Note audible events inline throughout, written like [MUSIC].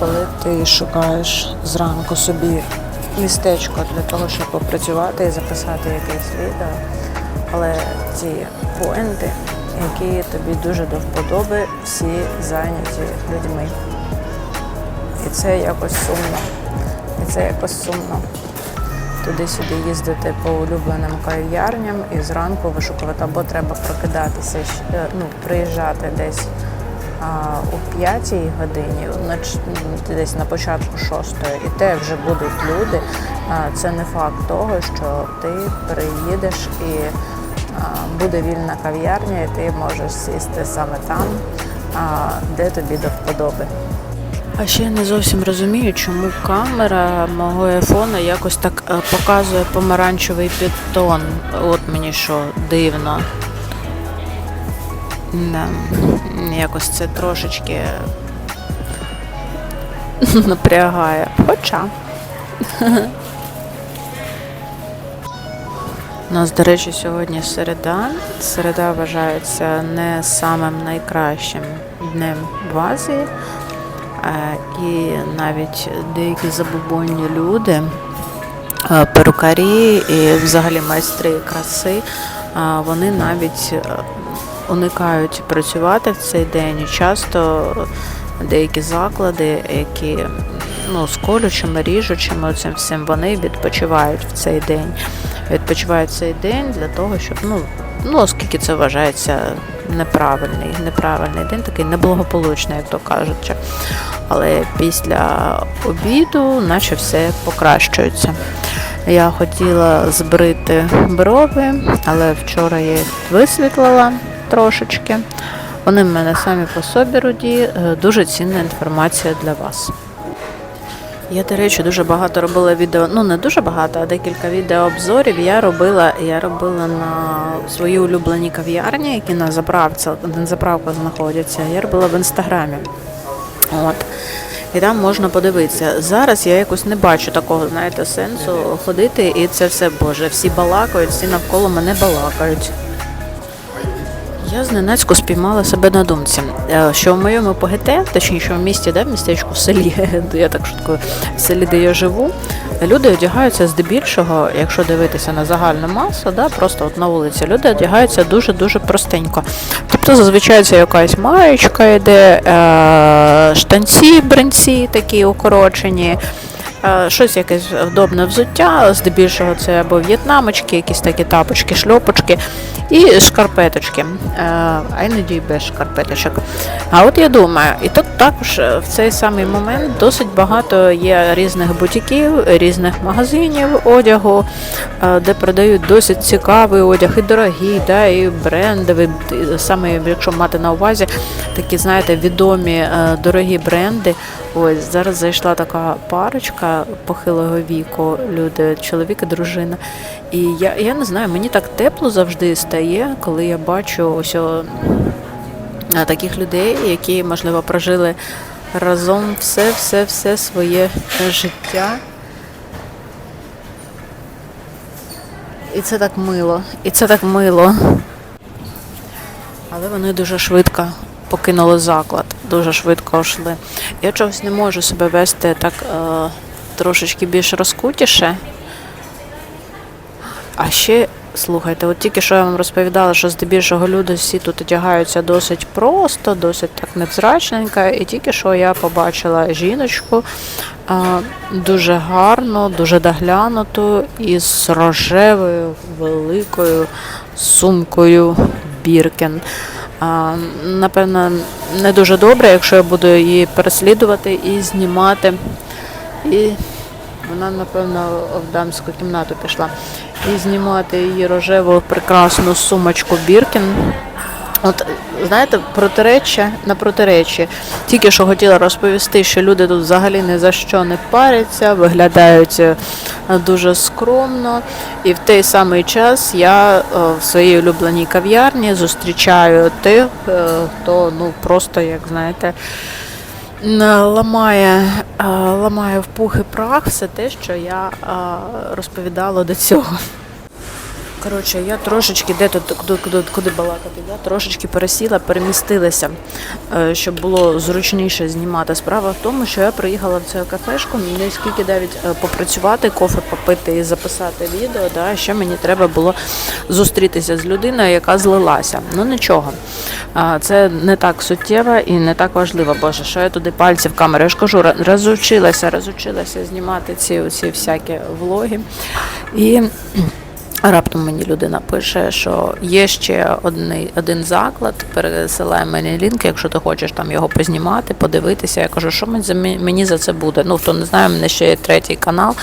коли ти шукаєш зранку собі містечко для того, щоб попрацювати і записати якесь відео. Але ці поінти, які тобі дуже до вподоби, всі зайняті людьми. І це якось сумно. І це якось сумно. Туди-сюди їздити по улюбленим кав'ярням і зранку вишукувати, або треба прокидатися, е, ну, приїжджати десь у п'ятій годині, десь на початку шостої, і те вже будуть люди. Це не факт того, що ти приїдеш і буде вільна кав'ярня, і ти можеш сісти саме там, де тобі до вподоби. А ще я не зовсім розумію, чому камера мого айфона якось так е, показує помаранчевий підтон. От мені що дивно. Да. Якось це трошечки [LAUGHS] напрягає. Хоча. У нас, до речі, сьогодні середа. Середа вважається не самим найкращим днем в Азії. Е, І навіть деякі забубонні люди, е, перукарі і взагалі майстри краси, е, вони навіть уникають працювати в цей день. І часто деякі заклади, які ну, з колючими, ріжучими, цим всім, вони відпочивають в цей день. Відпочивають в цей день для того, щоб ну, ну оскільки це вважається неправильний, неправильний день, такий неблагополучний, як то кажуть. Але після обіду, наче все покращується. Я хотіла збрити брови, але вчора я їх висвітлила трошечки. Вони в мене самі по собі руді. Е, Дуже цінна інформація для вас. Я, до речі, дуже багато робила відео, ну не дуже багато, а декілька відеообзорів я робила, я робила на свої улюблені кав'ярні, які на заправці, на заправках знаходяться. Я робила в інстаграмі. От. І там можна подивитися. Зараз я якось не бачу такого, знаєте, сенсу ходити, і це все Боже. Всі балакають, всі навколо мене балакають. Я зненацько спіймала себе на думці, е, що в моєму ПГТ, точніше в місті, да, в містечку, в селі, [LAUGHS] я так шуткую, в селі, де я живу, люди одягаються здебільшого, якщо дивитися на загальну масу, да, просто от на вулиці, люди одягаються дуже-дуже простенько. Тобто зазвичай це якась маєчка йде, е, штанці, бринці такі укорочені. Е, Щось якесь вдобне взуття, здебільшого це або в'єтнамочки, якісь такі тапочки, шльопочки і шкарпеточки, е, а іноді без шкарпеточок. А от я думаю, і тут також в цей самий момент досить багато є різних бутіків, різних магазинів одягу, е, де продають досить цікавий одяг, і дорогий, да, і брендовий, саме якщо мати на увазі такі, знаєте, відомі дорогі бренди. Ось зараз зайшла така парочка похилого віку, люди, чоловік і дружина. І я, я не знаю, мені так тепло завжди стає, коли я бачу ось о, таких людей, які, можливо, прожили разом все, все, все своє життя. І це так мило, і це так мило. Але вони дуже швидко покинули заклад, дуже швидко йшли. Я чогось не можу себе вести так е, трошечки більш розкутіше. А ще, слухайте, от тільки що я вам розповідала, що здебільшого люди всі тут одягаються досить просто, досить так невзрачненько. І тільки що я побачила жіночку е, дуже гарну, дуже доглянуту із рожевою великою сумкою Біркен. Напевно, не дуже добре, якщо я буду її переслідувати і знімати. І вона, напевно, в дамську кімнату пішла. І знімати її рожеву прекрасну сумочку Біркін. От, знаєте, протиреччя на протиреччі. Тільки що хотіла розповісти, що люди тут взагалі ні за що не паряться, виглядають е, дуже скромно. І в той самий час я е, в своїй улюбленій кав'ярні зустрічаю тих, е, хто ну просто, як знаєте, ламає, ламає в пух і прах все те, що я розповідала до цього. Коротше, я трошечки, де тут куди, балакати, я трошечки пересіла, перемістилася, е, щоб було зручніше знімати. Справа в тому, що я приїхала в цю кафешку, не скільки навіть е, попрацювати, кофе попити і записати відео. Да, ще мені треба було зустрітися з людиною, яка злилася. Ну нічого. Це не так суттєво і не так важливо. Боже, що я туди пальці в камеру. Я ж кажу, розучилася, розучилася знімати ці, ці всякі влоги. І Раптом мені людина пише, що є ще один, один заклад, пересилає мені лінк, якщо ти хочеш там його познімати, подивитися. Я кажу, що мені за- це буде. Ну, хто не знає, в мене ще є третій канал,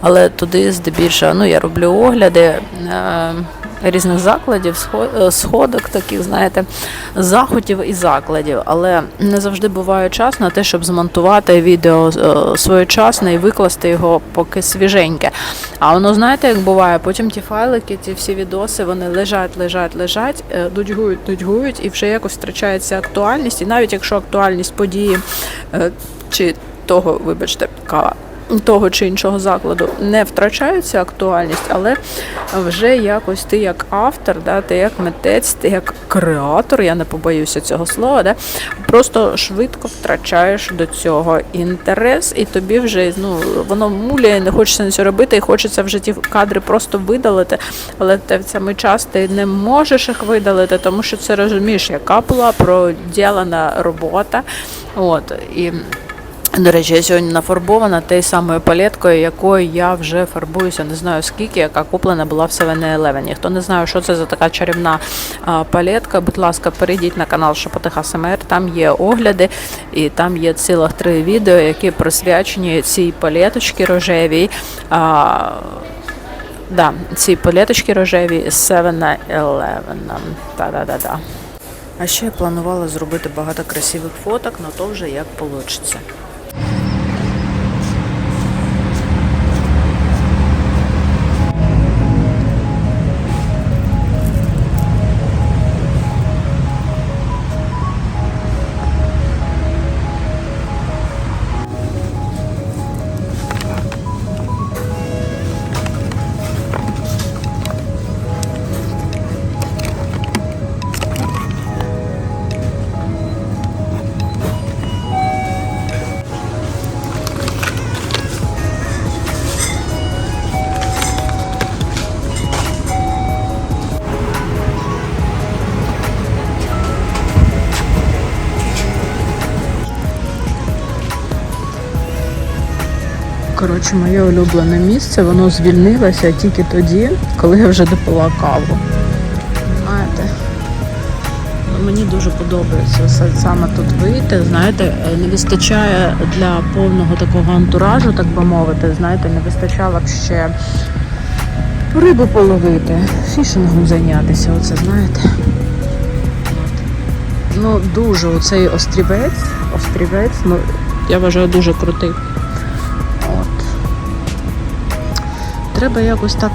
але туди здебільшого ну, я роблю огляди. Е- Різних закладів, е, сходок, таких, знаєте, заходів і закладів, але не завжди буває час на те, щоб змонтувати відео е, своєчасне і викласти його поки свіженьке. А воно знаєте, як буває, потім ті файлики, ті всі відоси, вони лежать, лежать, лежать, е, дудьгують, дудьгують, і вже якось втрачається актуальність. І навіть якщо актуальність події чи того, вибачте, кава. Того чи іншого закладу не втрачається актуальність, але вже якось ти як автор, да, ти як митець, ти як креатор, я не побоюся цього слова, да, просто швидко втрачаєш до цього інтерес, і тобі вже ну, воно муляє, не хочеться нічого робити, і хочеться вже ті кадри просто видалити. Але те в цей час ти не можеш їх видалити, тому що це розумієш, яка була проділена робота. От, і до речі, я сьогодні нафарбована тією самою палеткою, якою я вже фарбуюся, не знаю скільки, яка куплена була в 7-Eleven. Хто не знає, що це за така чарівна палетка, будь ласка, перейдіть на канал Шепотих АСМР, там є огляди, і там є цілих три відео, які присвячені цій палеточці рожевій. А, да, ці палеточки рожеві з 7-Eleven. Та-да-да-да. А ще я планувала зробити багато красивих фоток, але то вже як вийде. Коротше, моє улюблене місце, воно звільнилося тільки тоді, коли я вже допила каву. Знаєте, мені дуже подобається саме тут вийти. Знаєте, е, не вистачає для повного такого антуражу, так би мовити, знаєте, не вистачало б ще рибу половити, фішингом зайнятися, оце знаєте. Ну, дуже оцей острівець, острівець, ну, я вважаю, дуже крутий. Треба якось так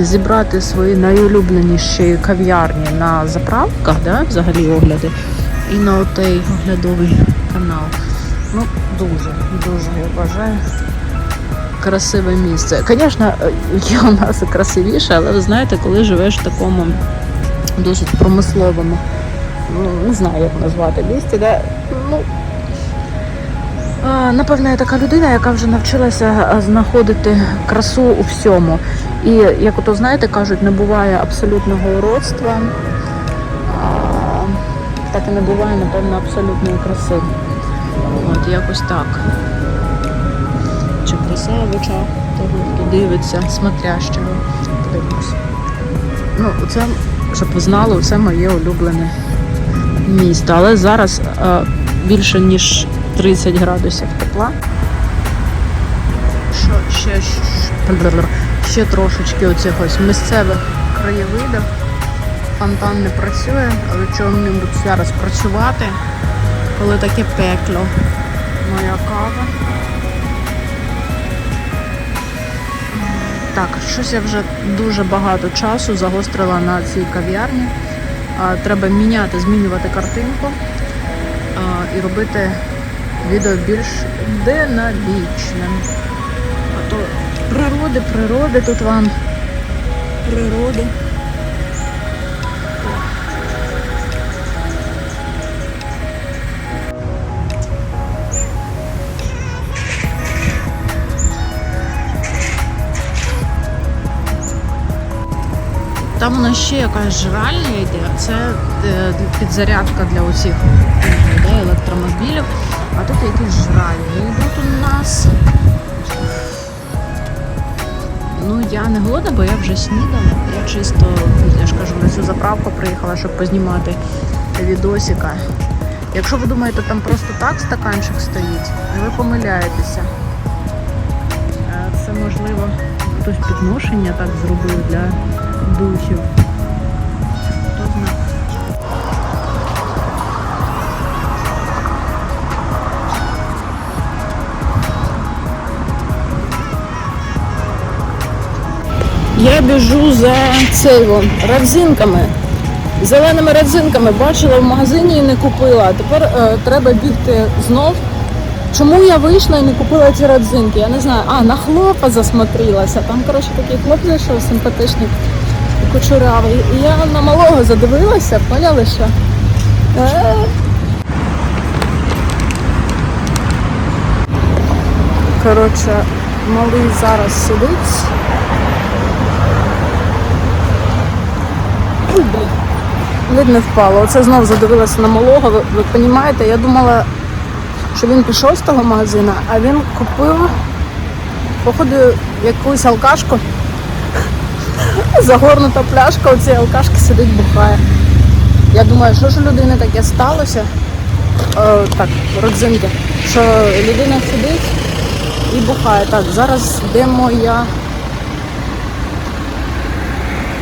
зібрати свої найулюбленіші кав'ярні на заправках, да, взагалі огляди, і на отей оглядовий канал. Ну, дуже, дуже, я вважаю. Красиве місце. Звісно, є у нас красивіше, але ви знаєте, коли живеш в такому досить промисловому, ну, не знаю, як назвати місті, де, ну, Напевно, я така людина, яка вже навчилася знаходити красу у всьому. І як ото знаєте, кажуть, не буває абсолютного уродства, так і не буває, напевно, абсолютної краси. От якось так. Чи краса в очах того, хто дивиться, смотрящого. Подивимось. Ну, це, щоб ви знали, це моє улюблене місто. Але зараз е, більше ніж 30 градусів тепла. Що ще, ще, трошечки оцих ось місцевих краєвидів. Фонтан не працює, але чого мені будуть зараз працювати, коли таке пекло. Моя кава. Так, щось я вже дуже багато часу загострила на цій кав'ярні. Треба міняти, змінювати картинку і робити відео більш динамічним. А то природи, природи тут вам. Природи. Там у нас ще якась жральня йде, це е, підзарядка для усіх електромобілів. А тут якісь жральні йдуть у нас. Ну, я не голодна, бо я вже снідала. Я чисто, я ж кажу, на цю заправку приїхала, щоб познімати відосика. Якщо ви думаєте, там просто так стаканчик стоїть, ви помиляєтеся. Е, Це можливо хтось підношення так зробив для духів. Я біжу за цейво родзинками. Зеленими родзинками бачила в магазині і не купила. Тепер е, треба бігти знов. Чому я вийшла і не купила ці родзинки? Я не знаю. А, на хлопа засмотрілася. Там, коротше, такий хлоп зайшов симпатичний кучуравий. І я на малого задивилася, поняли, що. Е, Коротше, малий зараз сидить. Ой, блін. Ледь не впало. Оце знов задивилася на малого. Ви, ви розумієте, я думала, що він пішов з того магазину, а він купив, походу, якусь алкашку. [LAUGHS] Загорнута пляшка, оці алкашки сидить, бухає. Я думаю, що ж у людини таке сталося? Е, так, родзинки. Що людина сидить і бухає. Так, зараз де моя.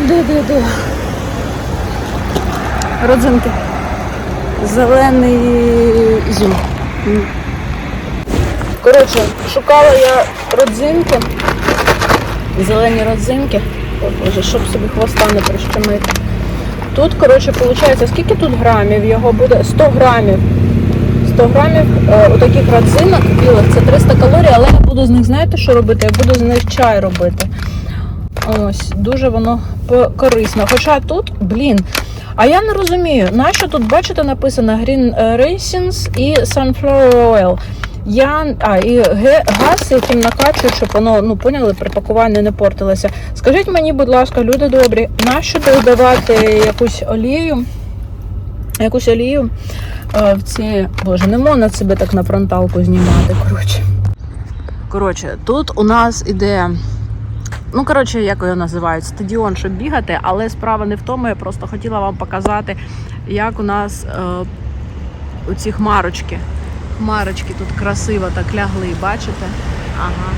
Де, де, де? Родзинки. Зелений ізюм. Коротше, шукала я родзинки. Зелені родзинки. О, Боже, щоб собі хвоста не прищемити. Тут, коротше, виходить, скільки тут грамів? Його буде 100 грамів. 100 грамів е, отаких родзинок білих, це 300 калорій, але я буду з них, знаєте, що робити? Я буду з них чай робити. Ось, дуже воно корисно. Хоча тут, блін, а я не розумію, нащо тут, бачите, написано Green Raisins і Sunflower Oil. Я, а, і газ, яким накачують, щоб воно, ну, поняли, при пакуванні не портилося. Скажіть мені, будь ласка, люди добрі, нащо додавати якусь олію? Якусь олію е, в ці. Боже, не можна себе так на фронталку знімати. Коротше. Коротше, тут у нас іде Ну, коротше, як його називають, стадіон, щоб бігати, але справа не в тому. Я просто хотіла вам показати, як у нас е, оці хмарочки. Хмарочки тут красиво так лягли, бачите? Ага.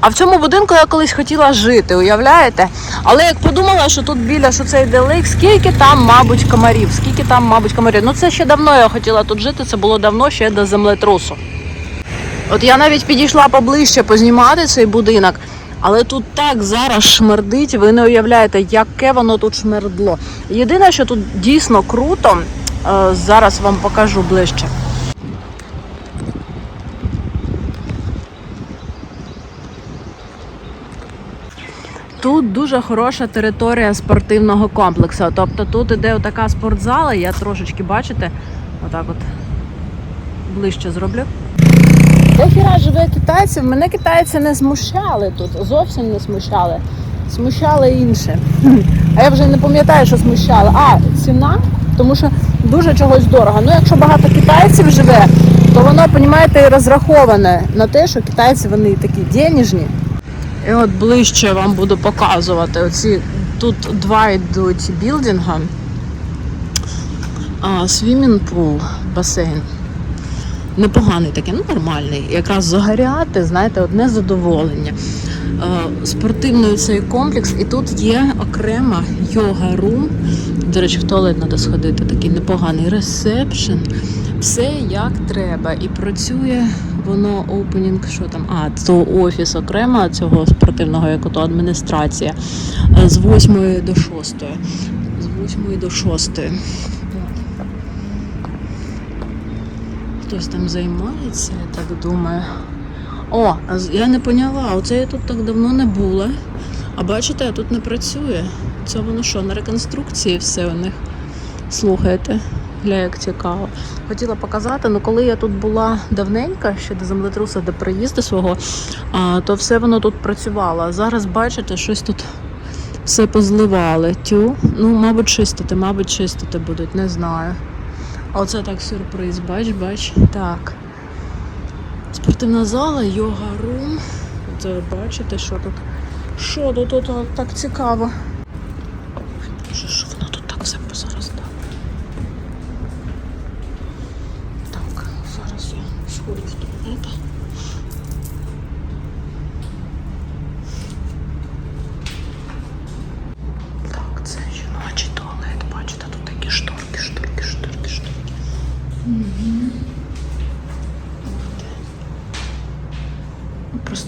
А в цьому будинку я колись хотіла жити, уявляєте? Але як подумала, що тут біля що це йде лейк, скільки там, мабуть, комарів, скільки там, мабуть, комарів. Ну це ще давно я хотіла тут жити, це було давно ще до землетрусу. От я навіть підійшла поближче познімати цей будинок, але тут так зараз шмердить, ви не уявляєте, яке воно тут шмердло. Єдине, що тут дійсно круто, е, зараз вам покажу ближче. Тут дуже хороша територія спортивного комплексу. Тобто тут іде така спортзала, я трошечки бачите, отак от ближче зроблю. Дохіра живе китайців. Мене китайці не смущали тут, зовсім не смущали. Смущали інше. А я вже не пам'ятаю, що смущало. А, ціна, тому що дуже чогось дорого. Ну, якщо багато китайців живе, то воно, розумієте, розраховане на те, що китайці вони такі денежні. І от ближче вам буду показувати. Оці тут два йдуть білдинга. Свімінг пул, басейн непоганий такий, ну нормальний. Якраз загоряти, знаєте, одне задоволення. Е, Спортивний цей комплекс, і тут є окрема йога-рум. До речі, в туалет треба сходити, такий непоганий ресепшн. Все як треба. І працює воно опенінг, що там, а, то офіс окремо цього спортивного, як ото адміністрація. З 8 до 6. З 8 до 6. Хтось там займається, я так думаю. О, я не поняла, оце я тут так давно не була. А бачите, я тут не працює. Це воно що, на реконструкції все у них. Слухайте, гля, як цікаво. Хотіла показати, але коли я тут була давненько, ще до землетруса, до приїзду свого, то все воно тут працювало. Зараз бачите, щось тут все позливали. Тю. Ну, мабуть, чистити, мабуть, чистити будуть, не знаю. Оце так сюрприз, бач, бач. Так. Спортивна зала, йога рум. Це бачите, що тут? Що тут, тут так цікаво.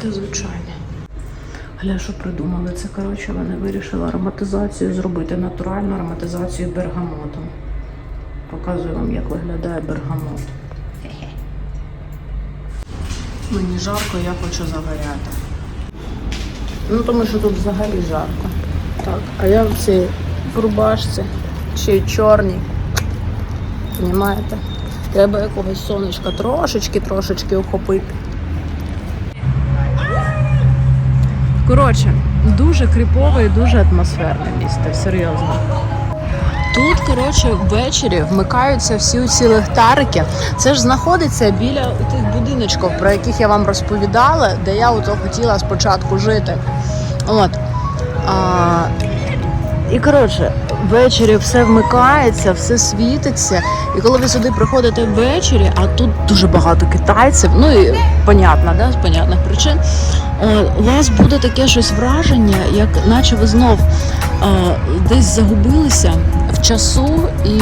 Просте звичайне. Гля, що придумали? Це коротше вони вирішили ароматизацію зробити натуральну ароматизацію бергамотом. Показую вам, як виглядає бергамот. Мені жарко, я хочу загоряти. Ну, тому що тут взагалі жарко. Так, а я в цій рубашці, ще й чорній. Понімаєте? Треба якогось сонечка трошечки-трошечки охопити. Коротше, дуже кріпове і дуже атмосферне місто, серйозно. Тут, коротше, ввечері вмикаються всі ці ліхтарики. Це ж знаходиться біля тих будиночків, про яких я вам розповідала, де я ото хотіла спочатку жити. От. А, і коротше, ввечері все вмикається, все світиться. І коли ви сюди приходите ввечері, а тут дуже багато китайців, ну і понятно, да, з понятних причин, е, у вас буде таке щось враження, як наче ви знов е, десь загубилися в часу і.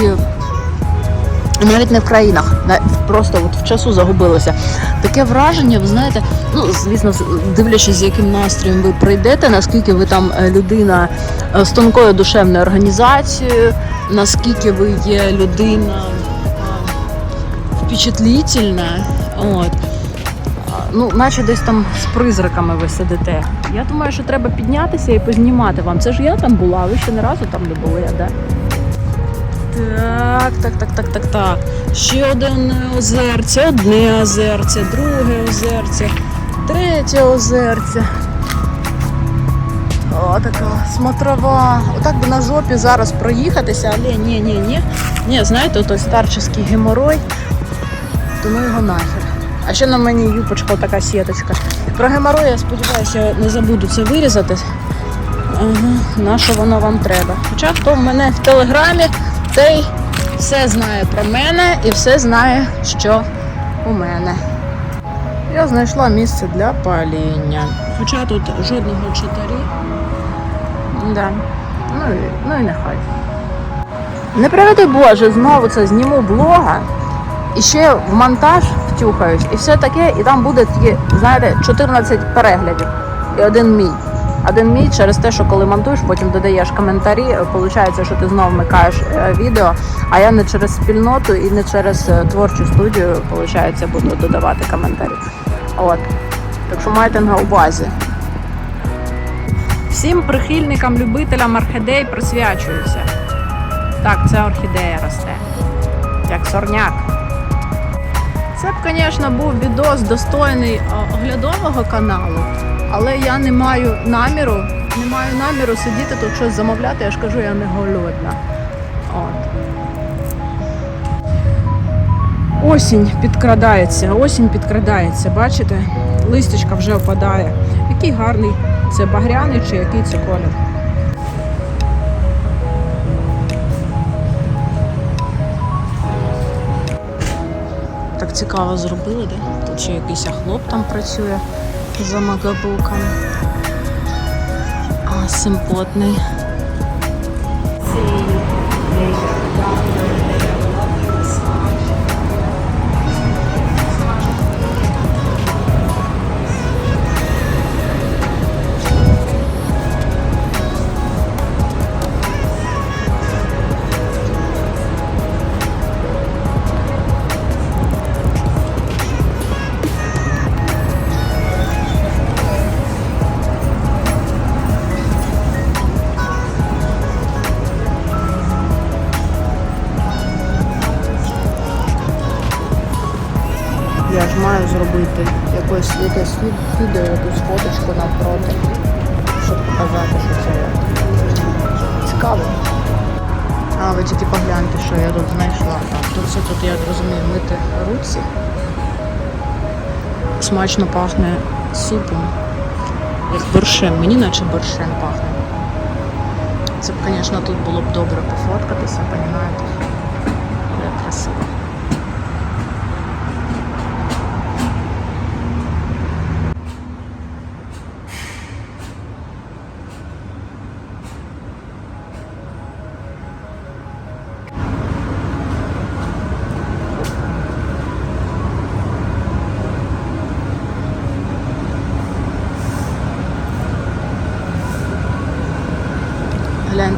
Навіть не в країнах, на- просто от в часу загубилося. Таке враження, ви знаєте, ну звісно, дивлячись, з яким настроєм ви прийдете, наскільки ви там е, людина з тонкою душевною організацією, наскільки ви є людина впечатлительна, от. Ну, наче десь там з призраками ви сидите. Я думаю, що треба піднятися і познімати вам. Це ж я там була, ви ще не разу там не були, а де? Так, так, так, так, так, так. Ще одне озерце, одне озерце, друге озерце, третє озерце. О, така смотрова. Отак би на жопі зараз проїхатися, але ні, ні, ні. Ні, знаєте, той старческий геморой, то ну його нахер. А ще на мені юпочка така сіточка. Про геморой, я сподіваюся, не забуду це вирізати. Ага, на що воно вам треба. Хоча хто в мене в телеграмі, той все знає про мене і все знає, що у мене. Я знайшла місце для паління. Хоча тут жодного читарі. Да. Ну, і, ну і нехай. Не приведи Боже, знову це зніму блога. І ще в монтаж втюхаюсь, і все таке, і там буде тільки, знаєте, 14 переглядів. І один мій. Один мій через те, що коли монтуєш, потім додаєш коментарі, виходить, що ти знову вмикаєш е, відео, а я не через спільноту і не через е, творчу студію, виходить, буду додавати коментарі. От. Так що майте на увазі. Всім прихильникам, любителям орхідей присвячуюся. Так, це орхідея росте. Як сорняк. Це б, звісно, був відос достойний оглядового каналу, але я не маю наміру, не маю наміру сидіти тут щось замовляти, я ж кажу, я не голодна. От. Осінь підкрадається, осінь підкрадається, бачите? Листячка вже опадає. Який гарний це багряний чи який це колір. Так цікаво зробили, да? Тут ще якийсь хлоп там працює за магабуком. А, симпотний. Якось якесь відео, якусь фоточку навпроти, щоб показати, що це цікаво. А ви тільки погляньте, що я тут знайшла. Тут це тут, я розумію, мити руці. Смачно пахне супом. Як борщем. Мені наче борщем пахне. Це б, звісно, тут було б добре пофоткатися, розумієте? Красиво.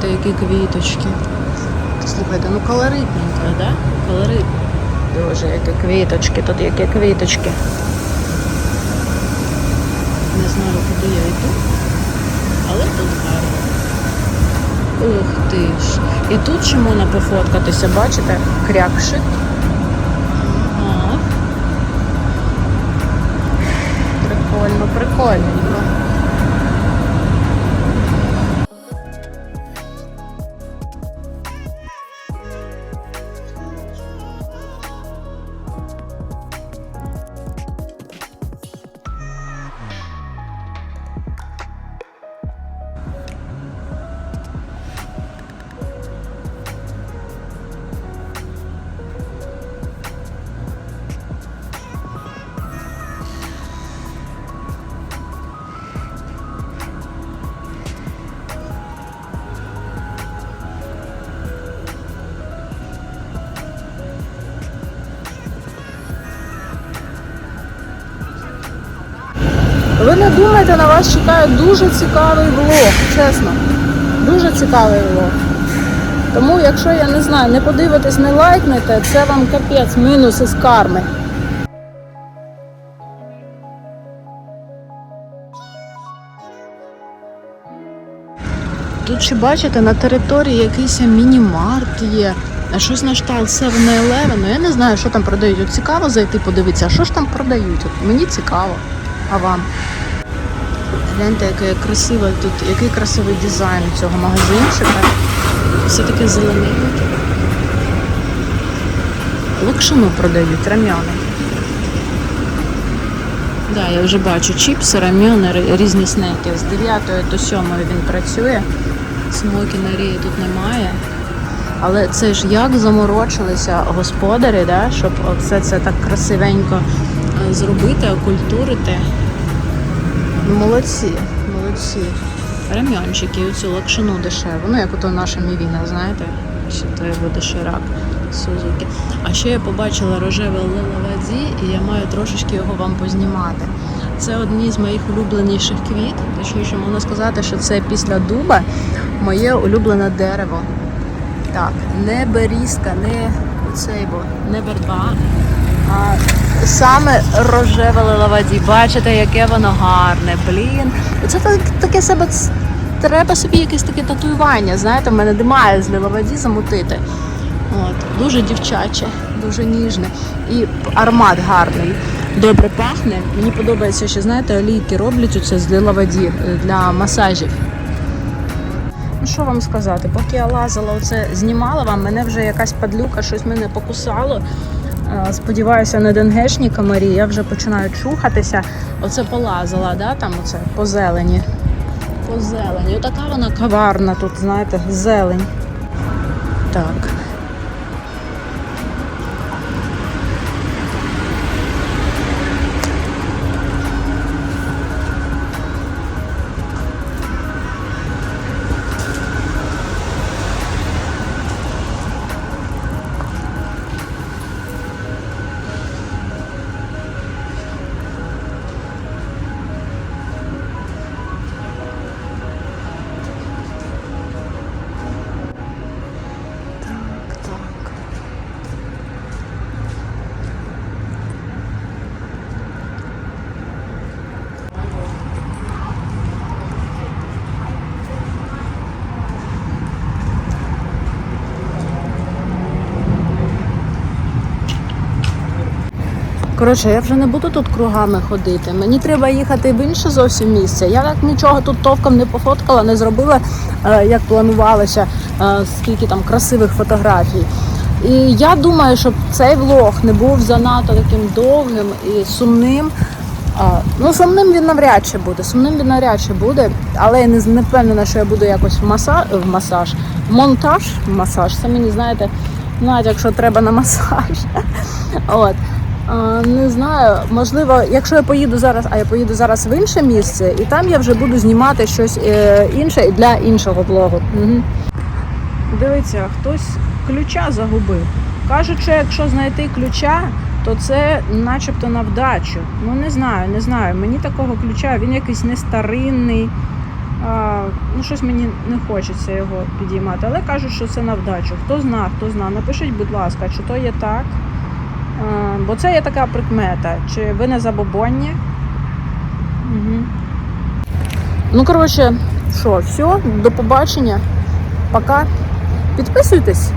Гляньте, які квіточки. Слухайте, ну колоритненько, да? Колоритно. Дуже, які квіточки, тут які квіточки. Не знаю, куди я йду, але тут гарно. Ух ти ж. І тут ще можна пофоткатися, бачите? Крякши. Ага. Прикольно, Ви не думайте, на вас чекає дуже цікавий влог, чесно. Дуже цікавий влог. Тому, якщо я не знаю, не подивитесь, не лайкнете, це вам капець, мінус із карми. Тут ще бачите, на території якийсь міні-март є. Щось на кшталт 7-Eleven. Ну я не знаю, що там продають. От цікаво зайти подивитися, а що ж там продають? От мені цікаво. А вам? Гляньте, яке красиве тут, який красивий дизайн цього магазинчика. Все таке зелененьке. Локшину продають, рам'яни. Да, я вже бачу чіпси, рам'яни, різні снеки. З 9 до 7 він працює. Смокі на рії тут немає. Але це ж як заморочилися господарі, да, щоб все це так красивенько е, зробити, окультурити. Молодці, молодці. Рем'янчики, оцю лакшину дешеву. Ну, як ото наша мівіна, знаєте, ще той буде ширак Сузуки. А ще я побачила рожеве лиловаді, і я маю трошечки його вам познімати. Це одні з моїх улюбленіших квіт. Точніше, можна сказати, що це після дуба моє улюблене дерево. Так, не берізка, не оцей, бо не верба, а саме рожеве лиловаді. Бачите, яке воно гарне. Блін. Це так, таке себе треба собі якесь таке татуювання. Знаєте, в мене немає з лиловаді замутити. От, дуже дівчаче, дуже ніжне. І аромат гарний. Добре пахне. Мені подобається, що знаєте, олійки роблять оце з лиловаді е, для масажів. Ну що вам сказати, поки я лазила оце знімала вам, мене вже якась падлюка, щось мене покусало. Сподіваюся, не денгешні комарі, я вже починаю чухатися. Оце полазила, да, там оце по зелені. По зелені. Отака вона каварна тут, знаєте, зелень. Так. Коротше, я вже не буду тут кругами ходити. Мені треба їхати в інше зовсім місце. Я так нічого тут товком не пофоткала, не зробила, е, як планувалося, е, скільки там красивих фотографій. І я думаю, щоб цей влог не був занадто таким довгим і сумним. Ну, сумним він навряд чи буде. Сумним він навряд чи буде, але я не, впевнена, що я буду якось в масаж, в масаж, монтаж, масаж. Це мені знаєте, навіть якщо треба на масаж. [LAUGHS] От. Не знаю, можливо, якщо я поїду зараз, а я поїду зараз в інше місце, і там я вже буду знімати щось е, інше для іншого влогу. Угу. Дивіться, хтось ключа загубив. Кажуть, що якщо знайти ключа, то це начебто на вдачу. Ну не знаю, не знаю. Мені такого ключа, він якийсь не старинний. А, ну, щось мені не хочеться його підіймати. Але кажуть, що це на вдачу. Хто зна, хто зна, напишіть, будь ласка, чи то є так. А, бо це є така прикмета. Чи ви не забобонні? Угу. Ну, коротше, що, все, до побачення. Пока. Підписуйтесь,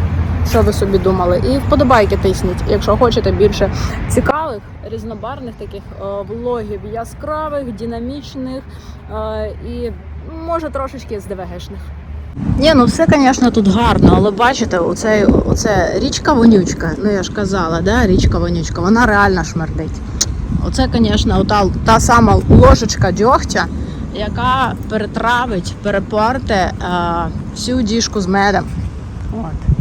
що ви собі думали, і вподобайки тисніть, якщо хочете більше цікавих, різнобарних таких е, влогів, яскравих, динамічних е, і може трошечки СДВГшних. Ні, ну все, звісно, тут гарно, але бачите, оце, оце річка вонючка. Ну я ж казала, да, річка вонючка, вона реально шмердить. Оце, звісно, та, та сама ложечка дьогтя, яка перетравить, перепорте е, всю діжку з медом. От.